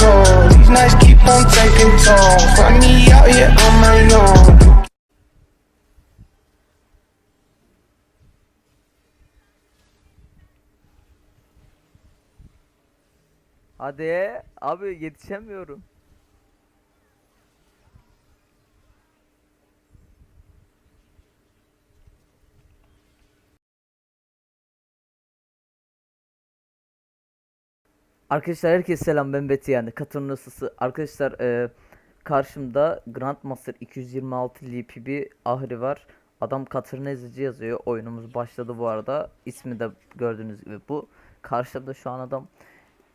control. These nights keep on taking toll. Find me out here on my own. Hadi abi yetişemiyorum. Arkadaşlar herkese selam ben Beti yani Katırın ısısı. Arkadaşlar e, karşımda Grandmaster 226 LP bir ahri var. Adam Katırın ezici yazıyor. Oyunumuz başladı bu arada. İsmi de gördüğünüz gibi bu. Karşımda şu an adam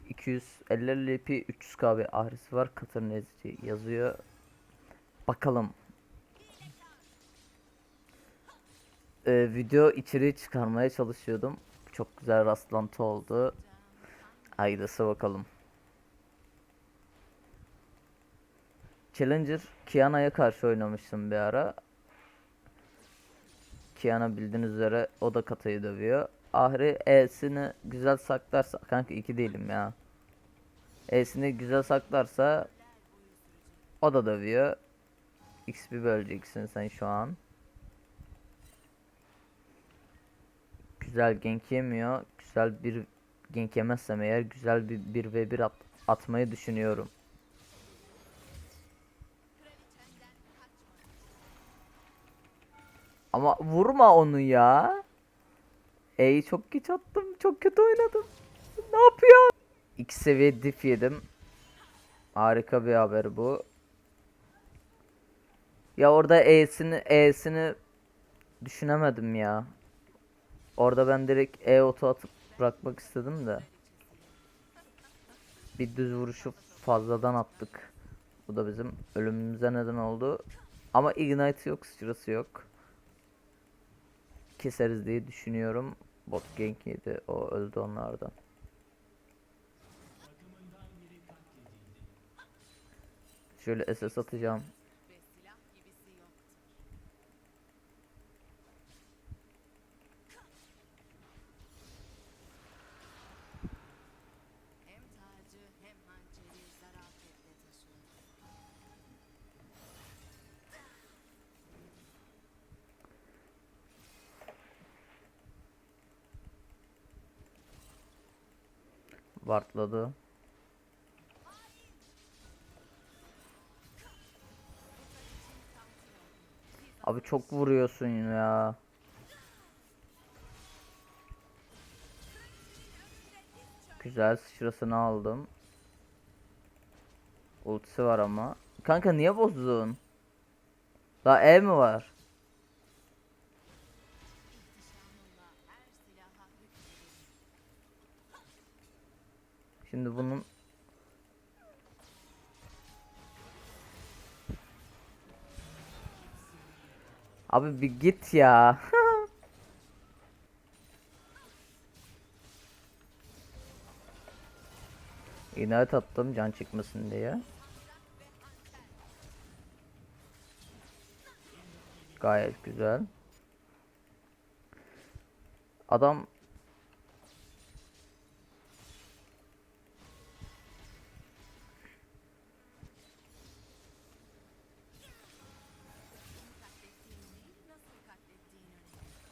250 LP 300 KB ahrisi var. Katırın ezici yazıyor. Bakalım. E, video içeriği çıkarmaya çalışıyordum. Çok güzel rastlantı oldu. Hayırlısı bakalım. Challenger Kiana'ya karşı oynamıştım bir ara. Kiana bildiğiniz üzere o da katayı dövüyor. Ahri E'sini güzel saklarsa kanka iki değilim ya. E'sini güzel saklarsa o da dövüyor. XP böleceksin sen şu an. Güzel gank yemiyor. Güzel bir gank yemezsem eğer güzel bir 1v1 at atmayı düşünüyorum. Ama vurma onu ya. E'yi çok geç attım. Çok kötü oynadım. Ne yapıyor? İki seviye diff yedim. Harika bir haber bu. Ya orada E'sini E'sini düşünemedim ya. Orada ben direkt E oto atıp bırakmak istedim de. Bir düz vuruşu fazladan attık. Bu da bizim ölümümüze neden oldu. Ama ignite yok, sıçrası yok. Keseriz diye düşünüyorum. Bot gank yedi. O öldü onlardan. Şöyle SS atacağım. Wartladı. Abi çok vuruyorsun ya. Güzel sıçrasını aldım. Ultisi var ama. Kanka niye bozdun? Daha E mi var? Şimdi bunun Abi bir git ya. İnat attım can çıkmasın diye. Gayet güzel. Adam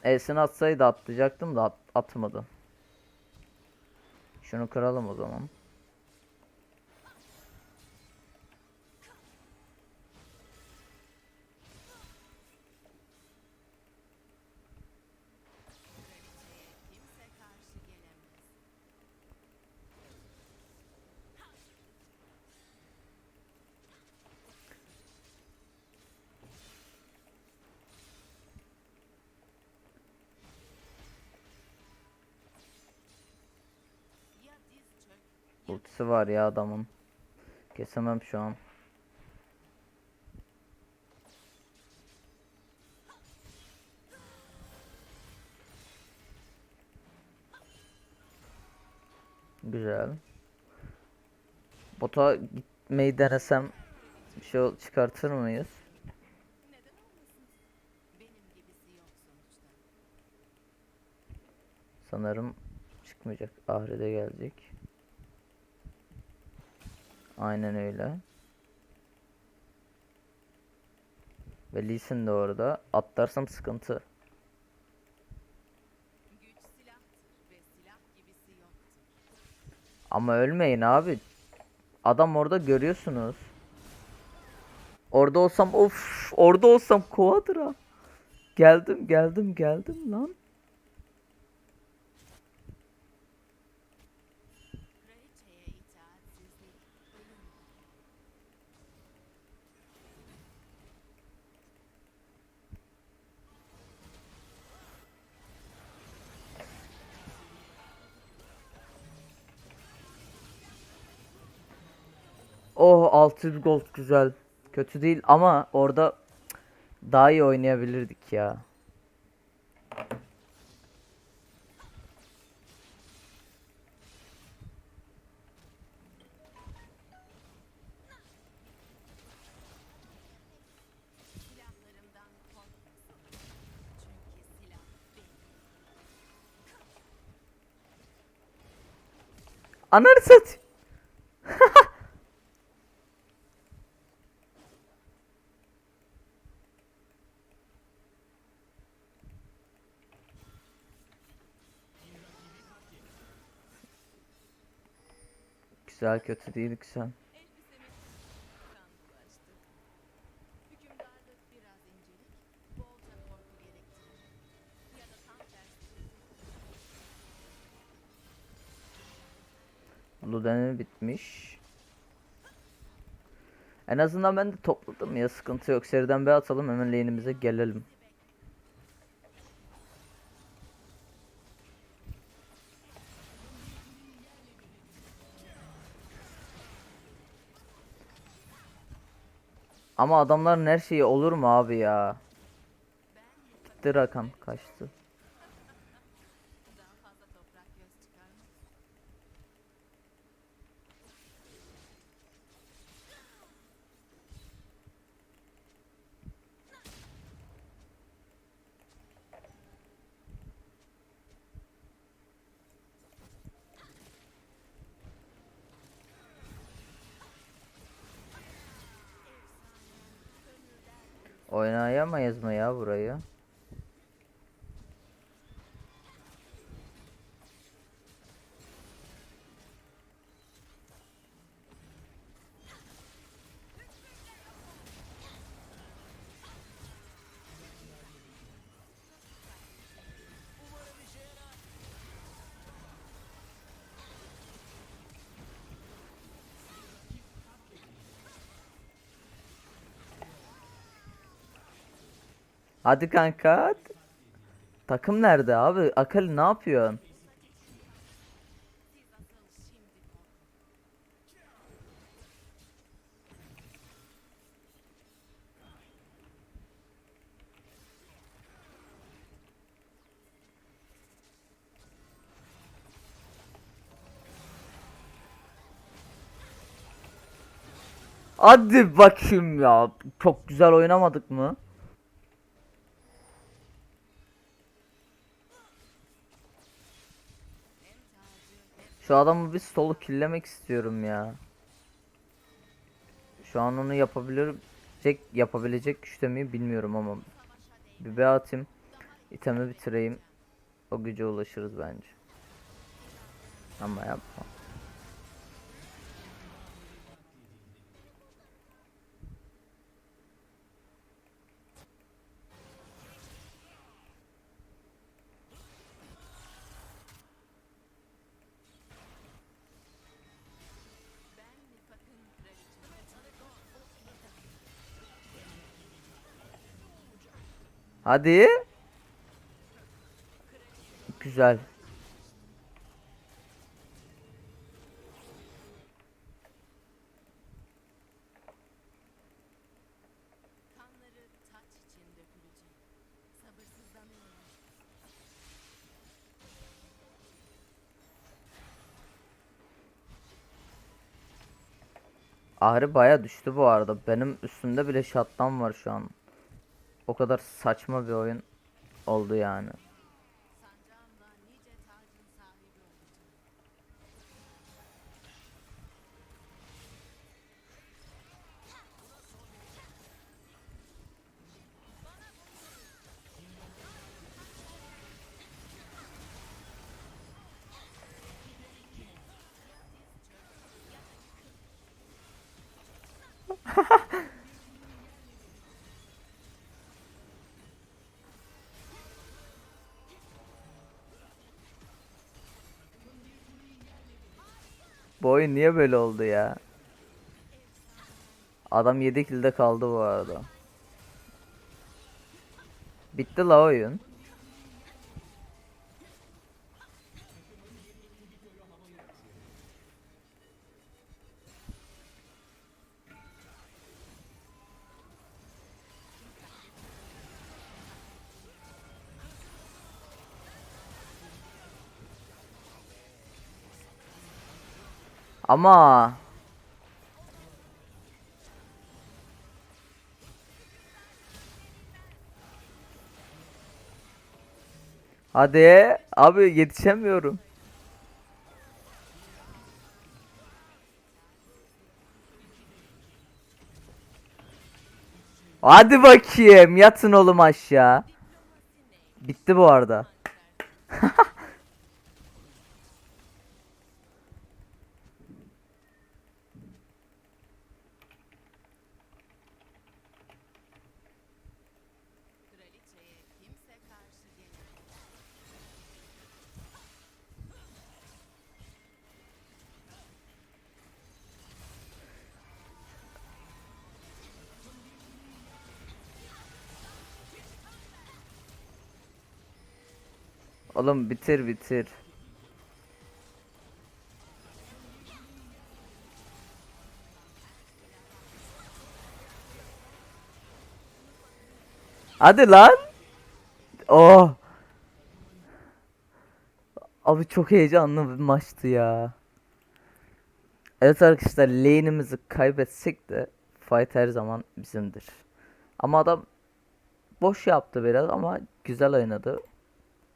E'sini atsaydı atlayacaktım da at- atmadı. Şunu kıralım o zaman. Ultisi var ya adamın. Kesemem şu an. Güzel. Bota gitmeyi denesem bir şey çıkartır mıyız? Sanırım çıkmayacak. Ahire de gelecek. Aynen öyle. Ve Lee Sin de orada. Atlarsam sıkıntı. Ama ölmeyin abi. Adam orada görüyorsunuz. Orada olsam of orada olsam Quadra. Geldim geldim geldim lan. Oh 600 gold güzel. Kötü değil ama orada daha iyi oynayabilirdik ya. Silahlarımdan korkmasın. Gerektirir. Ya da tam tersi. Luden'i bitmiş. En azından ben de topladım ya sıkıntı yok. Seriden bir atalım hemen lane'imize gelelim. Ama adamların her şeyi olur mu abi ya? Drakan kaçtı. Oynayamayız mı ya burayı? Hadi kanka. Takım nerede abi? Akali ne yapıyorsun? Hadi bakayım ya. Çok güzel oynamadık mı? Şu adamı bir solo killemek istiyorum ya. Şu an onu yapabilecek yapabilecek güçte miyim bilmiyorum ama bir B atayım. İtemi bitireyim. O güce ulaşırız bence. Ama yapma. Hadi. Güzel. Ahri baya düştü bu arada. Benim üstümde bile shutdown var şu an. O kadar saçma bir oyun oldu yani. Bu oyun niye böyle oldu ya? Adam 7 kilde kaldı bu arada. Bitti la oyun. Ama Hadi abi yetişemiyorum. Hadi bakayım yatın oğlum aşağı. Bitti bu arada. Oğlum bitir bitir. Hadi lan. Oh. Abi çok heyecanlı bir maçtı ya. Evet arkadaşlar lane'imizi kaybetsek de fight her zaman bizimdir. Ama adam boş yaptı biraz ama güzel oynadı.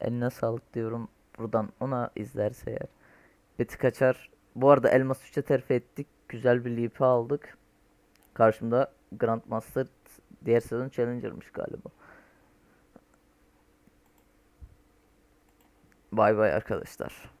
Eline sağlık diyorum buradan ona izlerse eğer. Beti kaçar. Bu arada Elmas 3'e terfi ettik. Güzel bir leap'i aldık. Karşımda Grandmaster diğer sezon Challenger'mış galiba. Bay bay arkadaşlar.